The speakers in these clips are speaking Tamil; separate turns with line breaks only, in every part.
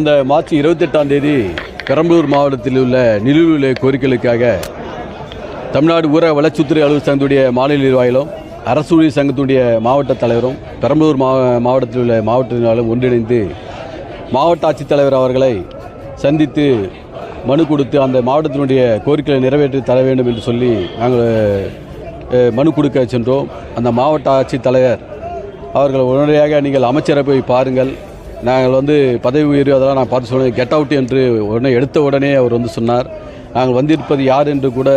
இந்த மார்ச் இருபத்தெட்டாம் தேதி பெரம்பலூர் மாவட்டத்தில் உள்ள நிலுவிலை கோரிக்கைகளுக்காக தமிழ்நாடு ஊரக வளர்ச்சித்துறை அலுவலர் சங்கத்துடைய மாநில நிர்வாகிகளும் அரசு ஊழியர் சங்கத்துடைய மாவட்ட தலைவரும் பெரம்பலூர் மா மாவட்டத்தில் உள்ள மாவட்ட ஒன்றிணைந்து மாவட்ட ஆட்சித்தலைவர் அவர்களை சந்தித்து மனு கொடுத்து அந்த மாவட்டத்தினுடைய கோரிக்கைகளை நிறைவேற்றி தர வேண்டும் என்று சொல்லி நாங்கள் மனு கொடுக்க சென்றோம். அந்த மாவட்ட ஆட்சித்தலைவர் அவர்கள் உடனடியாக நீங்கள் அமைச்சரை போய் பாருங்கள். நாங்கள் வந்து பதவி உயர்வு அதெல்லாம் நான் பார்த்து சொன்னேன். கெட் அவுட் என்று உடனே எடுத்த உடனே அவர் வந்து சொன்னார். நாங்கள் வந்திருப்பது யார் என்று கூட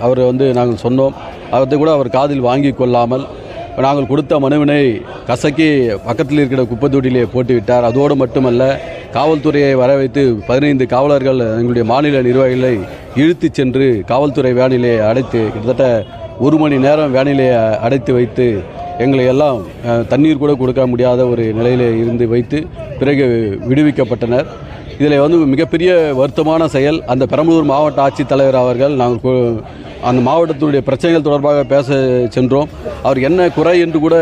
அவரை வந்து நாங்கள் சொன்னோம். அதை கூட அவர் காதில் வாங்கி கொள்ளாமல் நாங்கள் கொடுத்த மனுவினை கசக்கி பக்கத்தில் இருக்கிற குப்பை தொட்டியிலே போட்டுவிட்டார் அதோடு மட்டுமல்ல காவல்துறையை வர வைத்து பதினைந்து காவலர்கள் எங்களுடைய மாநில நிர்வாகிகளை இழுத்துச் சென்று காவல்துறை வேனிலே அடைத்து கிட்டத்தட்ட ஒரு மணி நேரம் வேனிலே அடைத்து வைத்து எங்களை எல்லாம் தண்ணீர் கூட கொடுக்க முடியாத ஒரு நிலையில் இருந்து வைத்து பிறகு விடுவிக்கப்பட்டனர். இதில் வந்து மிகப்பெரிய வருத்தமான செயல். அந்த பெரம்பலூர் மாவட்ட ஆட்சித்தலைவர் அவர்கள் நாங்கள் அந்த மாவட்டத்தினுடைய பிரச்சனைகள் தொடர்பாக பேச சென்றோம். அவர் என்ன குறை என்று கூட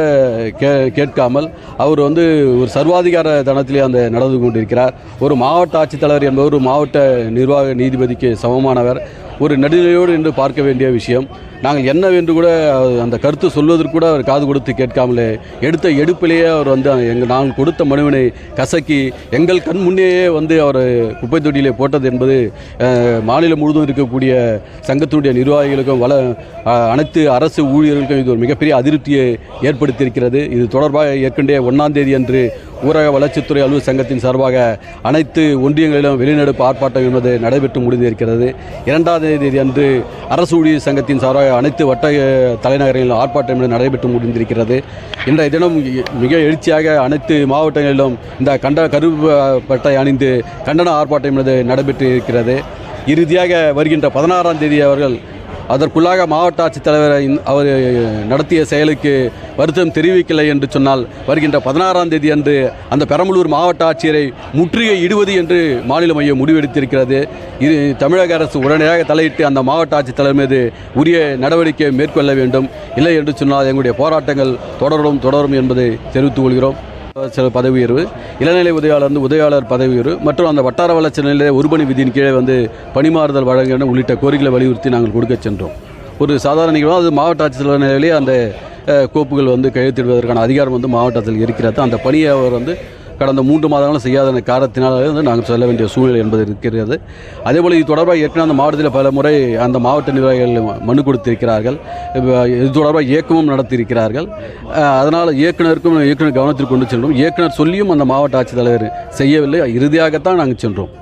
கே கேட்காமல் அவர் வந்து ஒரு சர்வாதிகார தனத்திலே அந்த நடந்து கொண்டிருக்கிறார். ஒரு மாவட்ட ஆட்சித்தலைவர் என்பவர் ஒரு மாவட்ட நிர்வாக நீதிபதிக்கு சமமானவர். ஒரு நடுநிலையோடு என்று பார்க்க வேண்டிய விஷயம். நாங்கள் என்னவென்று கூட அந்த கருத்து சொல்வதற்கு கூட அவர் காது கொடுத்து கேட்காமலே எடுத்த எடுப்பிலேயே அவர் வந்து எங்கள் நாங்கள் கொடுத்த மனுவினை கசக்கி எங்கள் கண் முன்னேயே வந்து அவர் குப்பை தொட்டியிலே போட்டது என்பது மாநிலம் முழுவதும் இருக்கக்கூடிய சங்கத்தினுடைய நிர்வாகிகளுக்கும் வள அனைத்து அரசு ஊழியர்களுக்கும் இது ஒரு மிகப்பெரிய அதிருப்தியை ஏற்படுத்தியிருக்கிறது. இது தொடர்பாக ஏற்கனவே ஒன்றாம் தேதி அன்று ஊரக வளர்ச்சித்துறை அலுவலர் சங்கத்தின் சார்பாக அனைத்து ஒன்றியங்களிலும் வெளிநடப்பு ஆர்ப்பாட்டம் என்பது நடைபெற்று முடிந்திருக்கிறது. இரண்டாம் தேதி அன்று அரசு ஊழியர் சங்கத்தின் சார்பாக அனைத்து வட்ட தலைநகரிலும் ஆர்ப்பாட்டம் என்பது நடைபெற்று முடிந்திருக்கிறது. இன்றைய தினம் மிக எழுச்சியாக அனைத்து மாவட்டங்களிலும் இந்த கண்ட கருப்பு பட்டை அணிந்து கண்டன ஆர்ப்பாட்டம் என்பது நடைபெற்று இருக்கிறது. இறுதியாக வருகின்ற பதினாறாம் தேதி அவர்கள் அதற்குள்ளாக மாவட்ட ஆட்சித்தலைவர் அவர் நடத்திய செயலுக்கு வருத்தம் தெரிவிக்கலை என்று சொன்னால் வருகின்ற பதினாறாம் தேதி அன்று அந்த பெரம்பலூர் மாவட்ட ஆட்சியரை முற்றுகை இடுவது என்று மாநில மையம் முடிவெடுத்திருக்கிறது. இது தமிழக அரசு உடனடியாக தலையிட்டு அந்த மாவட்ட ஆட்சித்தலைவர் மீது உரிய நடவடிக்கை மேற்கொள்ள வேண்டும். இல்லை என்று சொன்னால் எங்களுடைய போராட்டங்கள் தொடரும் தொடரும் என்பதை தெரிவித்துக் கொள்கிறோம். சில பதவி உயர்வு இளநிலை உதவியாளர் வந்து உதவியாளர் பதவி உயர்வு மற்றும் அந்த வட்டார வளர்ச்சி நிலைய உறுபணி விதியின் கீழே வந்து பணிமாறுதல் வழங்க உள்ளிட்ட கோரிக்கைகளை வலியுறுத்தி நாங்கள் கொடுக்க சென்றோம். ஒரு சாதாரண நிகழ்வு அது மாவட்ட ஆட்சித்தலைவர் நிலையிலேயே அந்த கோப்புகள் வந்து கையெழுத்திடுவதற்கான அதிகாரம் வந்து மாவட்டத்தில் இருக்கிறது. அந்த பணியை அவர் வந்து கடந்த மூன்று மாதங்களும் செய்யாத காரணத்தினால் வந்து நாங்கள் சொல்ல வேண்டிய சூழ்நிலை என்பது இருக்கிறது. அதேபோல் இது தொடர்பாக ஏற்கனவே அந்த மாவட்டத்தில் பல முறை அந்த மாவட்ட நிர்வாகிகள் மனு கொடுத்திருக்கிறார்கள். இது தொடர்பாக இயக்கமும் நடத்தியிருக்கிறார்கள். அதனால் இயக்குனருக்கும் இயக்குனர் கவனத்தில் கொண்டு சென்றோம் இயக்குனர் சொல்லியும் அந்த மாவட்ட ஆட்சித்தலைவர் செய்யவில்லை. இறுதியாகத்தான் நாங்கள் சென்றோம்.